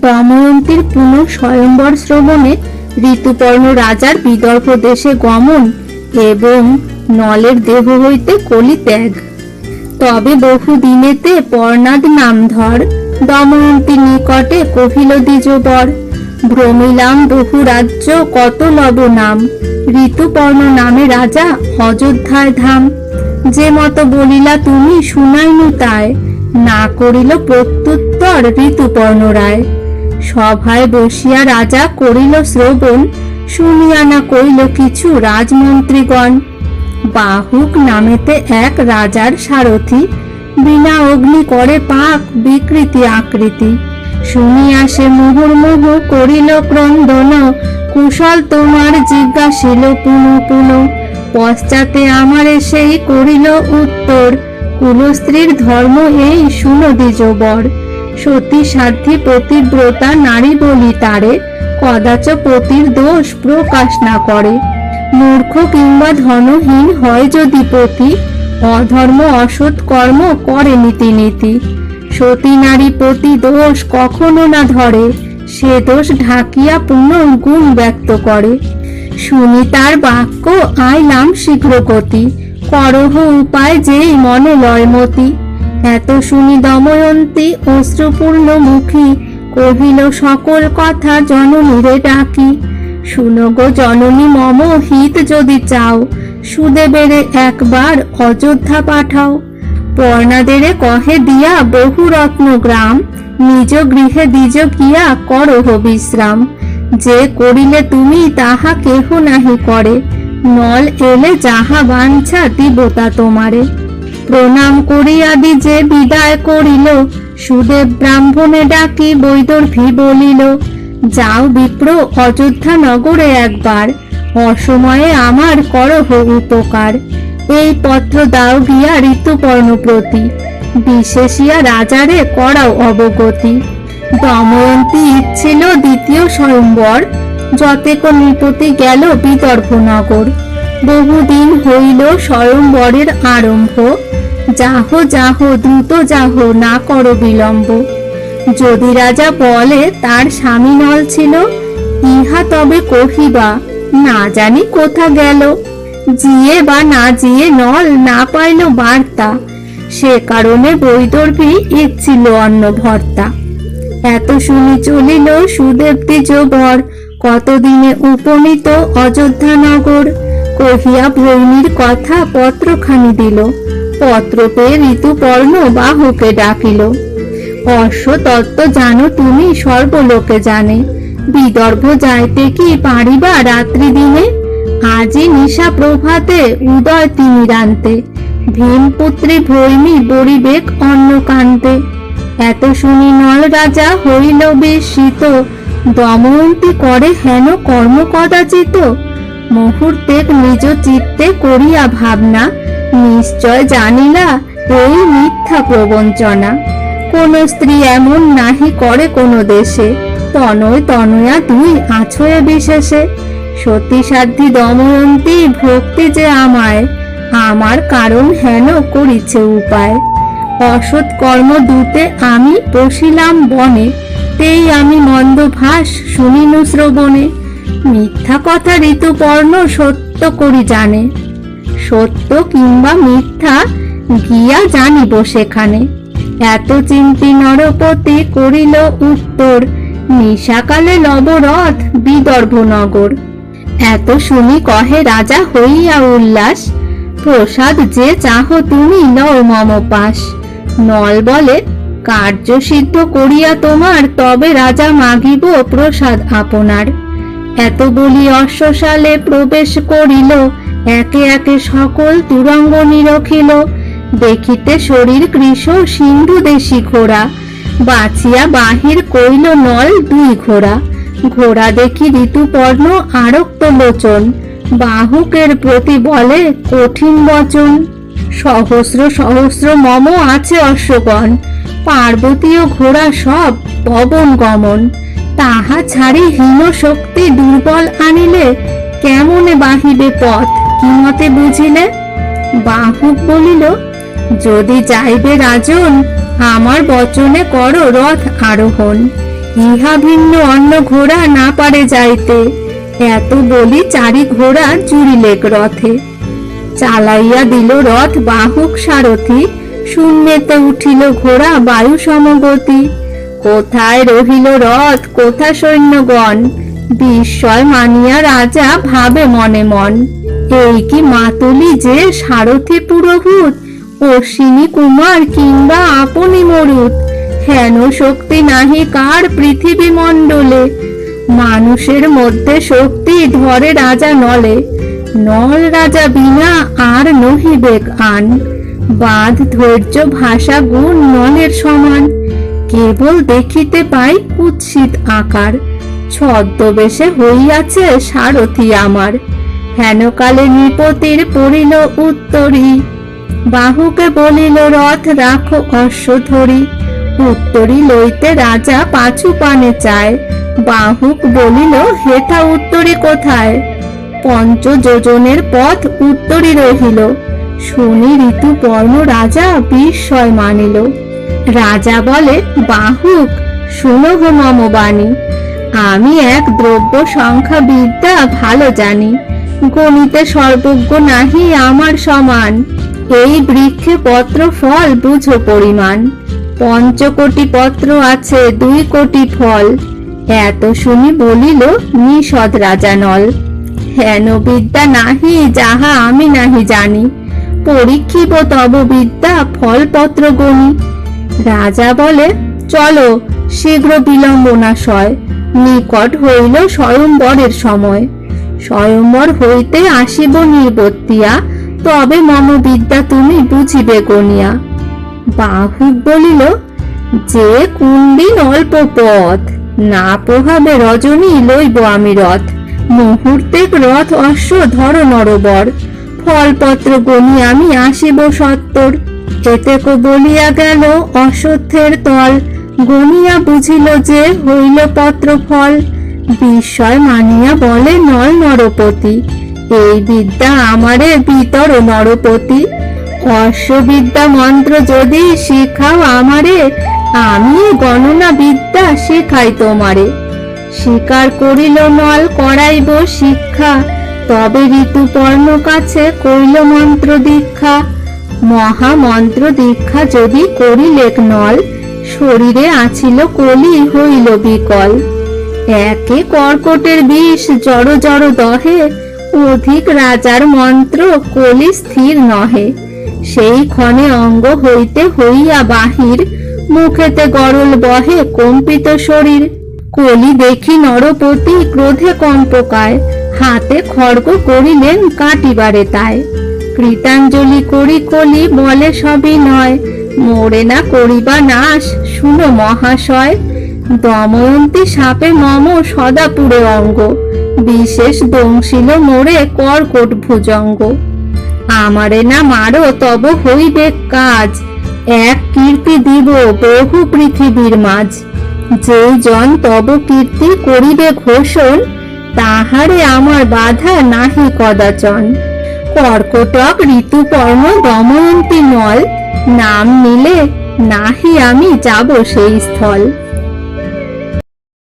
দময়ন্তীর পুনঃ স্বয়ম্বর শ্রবণে ঋতুপর্ণ রাজার বিদর্ভ দেশে গমন এবং নলের দেহ হইতে কলি ত্যাগ। তবে বহু দিনেতে পর্ণাদ নাম ধর দময়ন্তী নিকটে কহিল দ্বিজবর, ভ্রমিলাম বহু রাজ্য কত লব নাম, ঋতুপর্ণ নামে রাজা অযোধ্যায় ধাম। যে মত বলিলা তুমি শুনাইনু তাই, না করিল প্রত্যুত্তর ঋতুপর্ণ রায়। সভায় বসিয়া রাজা করিল শ্রবণ, শুনিয়া না কইল কিছু রাজমন্ত্রীগণ। বাহুক নামেতে এক রাজার সারথি, বিনা অগ্নি করে পাক বিকৃতি আকৃতি। শুনিয়া সে মুহুর্মুহু করিল ক্রন্দন, কুশল তোমার জিজ্ঞাসিল পুনঃ পুনঃ। পশ্চাতে আমারে সেই করিল উত্তর, কুলস্ত্রীর ধর্ম এই শুনো দ্বিজবর। সতী সাধ্যী পতিব্রতা নারী বলি তারে, কদাচ পতির দোষ প্রকাশ না করে। মূর্খ কিংবা ধনহীন হয় যদি পতি, অধর্ম অসৎ কর্ম করে নীতি নীতি। সতী নারী পতি দোষ কখনো না ধরে, সে দোষ ঢাকিয়া পুনঃ গুণ ব্যক্ত করে। শুনি তার বাক্য আইলাম শীঘ্র গতি করহ উপায় যেই মনে লয়মতি এত শুনি দময়ন্তী অশ্রুপূর্ণ মুখী কহিল, সকল কথা জননীরে ডাকি। শুনো গো জননী, মম হিত যদি চাও, সুদেবেরে একবার অযোধ্যা পাঠাও। পর্ণাদেরে কহে, দিয়া বহু রত্ন গ্রাম, নিজ গৃহে দ্বিজ গিয়া করহ বিশ্রাম। যে করিলে তুমি তাহা কেহ নাহি করে, নল এলে যাহা বাঞ্ছা দিবতা তোমারে। প্রণাম করিয়া যে বিদায় করিল, সুদেব ব্রাহ্মণে ডাকি বৈদর্ভী বলিল, যাও বিপ্র অযোধ্যা নগরে একবার, অসময়ে আমার করহ উপকার। এই পত্র দাও গিয়া ঋতুপর্ণ প্রতি, বিশেষিয়া রাজারে করাও অবগতি। দময়ন্তী ইচ্ছিল দ্বিতীয় স্বয়ম্বর যতেক নৃপতি গেল বিদর্ভ নগর বহুদিন হইল স্বয়ম্বরের আরম্ভ। যাহ যাহ, দ্রুত যাহ, না করো বিলম্ব। যদি রাজা বলে তার স্বামী নল ছিল, ইহা তবে কহিবা, না জানি কোথা গেল। জিয়ে বা না জিয়ে নল না পাইল বার্তা। সে কারণে বৈদর্ভী ইচ্ছিল অন্ন ভর্তা এত শুনি চলিল সুদেব দ্বিজবর কতদিনে উপনীত অযোধ্যা নগর কহিয়া ভৈনীর কথা পত্রখানি দিল। পত্র পেয়ে ঋতুপর্ণ বাহুকে ডাকিল। অশ্ব তত্ত্ব জানো তুমি সর্বলোকে জানে। বিদর্ভ যাইতে কি পারিবা রাত্রি দিনে? আজি নিশা প্রভাতে উদয় তিনি রান্তে। ভীমপুত্রী ভৈমী বরিবেক অন্ন কান্তে। এত শুনি নল রাজা হইল বিস্মিত দময়ন্তী করে হেন কর্ম কদাচিত? মুহূর্তে নিজ চিত্তে করিয়া ভাবনা, নিশ্চয় জানিলা এই মিথ্যা প্রবঞ্চনা। কোন স্ত্রী এমন নাহি করে কোন দেশে। তনয় তনয়া তুই আছয়ে বিশেষে। সতী সাধ্যী দময়ন্তী ভক্তি যে আমায়, আমার কারণ হেন করিছে উপায়। অসৎ কর্ম দূতে আমি বসিলাম বনে, তেই আমি মন্দ ভাস শুনিনু শ্রবণে। মিথ্যা কথা ঋতুপর্ণ সত্য করি জানে। সত্য কিংবা মিথ্যা গিয়া জানিব সেখানে। এত চিন্তি নরপতি করিল উত্তর, নিশাকালে লবরথ বিদর্ভ নগর। এত শুনি কহে রাজা হইয়া উল্লাস, প্রসাদ যে চাহ তুমি লও মম পাশ নল বলে, কার্য সিদ্ধ করিয়া তোমার, তবে রাজা মাগিব প্রসাদ আপনার। এত বলি অশ্বশালে প্রবেশ করিল, একে একে সকল তুরঙ্গ নিরখিল। দেখিতে শরীর কৃষ সিন্ধু দেশি ঘোড়া, বাঁচিয়া বাহির কইল নল দুই ঘোড়া। ঘোড়া দেখি ঋতুপর্ণ আরক্ত লোচন, বাহুকের প্রতি বলে কঠিন বচন। সহস্র সহস্র মম আছে অশ্বগণ, পার্বতীয় ঘোড়া সব পবন গমন। তাহা ছাড়ি হীন শক্তি দুর্বল আনিলে কেমনে বাহিবে পথ? কি মতে বুঝিলে? বাহুক বলিল, যদি যাইবে রাজন, আমার বচনে করো রথ আরোহণ। ইহা ভিন্ন অন্য ঘোড়া না পারে যাইতে। এত বলি চারি ঘোড়া জুড়িলেক রথে। চালাইয়া দিল রথ বাহক সারথি, শূন্যেতে উঠিল ঘোড়া বায়ু সমগতি কোথায় রহিল রথ? কোথা সৈন্যগণ? বিস্ময় মানিয়া রাজা ভাবে মনে মন। এই কি মাতুলি যে সারথি পুরোভূত অশ্বিনী কুমার কিংবা আপনি মরুত? হেন শক্তি নাহি কার পৃথিবী মণ্ডলে? মানুষের মধ্যে শক্তি ধরে রাজা নলে। নল রাজা বিনা আর নহিবেক আন। বাঁধ ধৈর্য ভাষা গুণ নলের সমান। কেবল দেখিতে পাই কুৎসিত আকার। ছদ্মবেশে হইয়াছে সারথি আমার। হেনকালে নৃপতির পড়িল উত্তরী। বাহুকে বলিল, রথ রাখো অশ্ব ধরি উত্তরী লইতে রাজা পাছু পানে চায়। বাহুক বলিল, হেথা উত্তরী কোথায়? পঞ্চ যোজনের পথ উত্তরী রহিল। শুনি ঋতুপর্ণ রাজা বিস্ময় মানিল। রাজা বলে, বাহুক, শুনো হো মম বাণী আমি এক দ্রব্য সংখ্যা বিদ্যা ভালো জানি, গণিতে সর্বজ্ঞ নাহি আমার সমান, এই বৃক্ষে পত্র ফল বুঝো পরিমাণ, পঞ্চকোটি পত্র আছে দুই কোটি ফল, এত শুনি বলিল নিষদ রাজা নল। হেন বিদ্যা নাহি যাহা আমি নাহি জানি, পরীক্ষিব তব বিদ্যা ফলপত্র গণি রাজা বলে, চলো, শীঘ্র বিলম্ব না সয়। নিকট হইল স্বয়ংবরের সময়। স্বয়ংবর হইতে আসিব নির্বত্তিয়া, তবে মম বিদ্যা তুমি বুঝিবে গনিয়া। বাহুক বলিল, যে কুন্দিন অল্প পথ, না পোহাবে রজনী লইব আমি রথ। মুহূর্তে রথ অশ্ব ধর নরবর। ফলপত্র গনি আমি আসিব সত্তর। এতেক বলিয়া গেল অসত্যের তল গনিয়া বুঝিল যে হইল পত্র ফল বিস্ময় মানিয়া বলে, নল নরপতি, এই বিদ্যা আমারে বিতর নরপতি। অশ্ববিদ্যা মন্ত্র যদি শিখাও আমারে আমি গণনা বিদ্যা শেখাই তোমারে। স্বীকার করিল নল, করাইব শিক্ষা, তবে ঋতুপর্ণ কাছে কইল মন্ত্র দীক্ষা। মহামন্ত্র দীক্ষা যদি করিলেক নল, শরীরে আছিল কলি হইল বিকল। একে কর্কটের বিষ, জড় জড় দহে, অধিক রাজার মন্ত্র কলি স্থির নহে। সেই ক্ষণে অঙ্গ হইতে হইয়া বাহির, মুখেতে গরল বহে কম্পিত শরীর। কলি দেখি নরপতি ক্রোধে কম্পকায়, হাতে খড়গ করিলেন কাটিবারে তাই কৃতাঞ্জলি করি কলি বলে সবই নয়। মোরে না করিবা নাশ, শুনো মহাশয়। দময়ন্তী সাপে মম সদা পুরে অঙ্গ। বিশেষ দংশিল মোরে কর্কট ভুজঙ্গ। আমারে না মারো তব হইবে কাজ। এক কীর্তি দিব বহু পৃথিবীর মাঝ। যে জন তব কীর্তি করিবে ঘোষণ, তাহারে আমার বাধা নাহি কদাচন। কর্কটক ঋতুপর্ণ দময়ন্তী নল নাম নিলে নাহি আমি যাব সেই স্থল।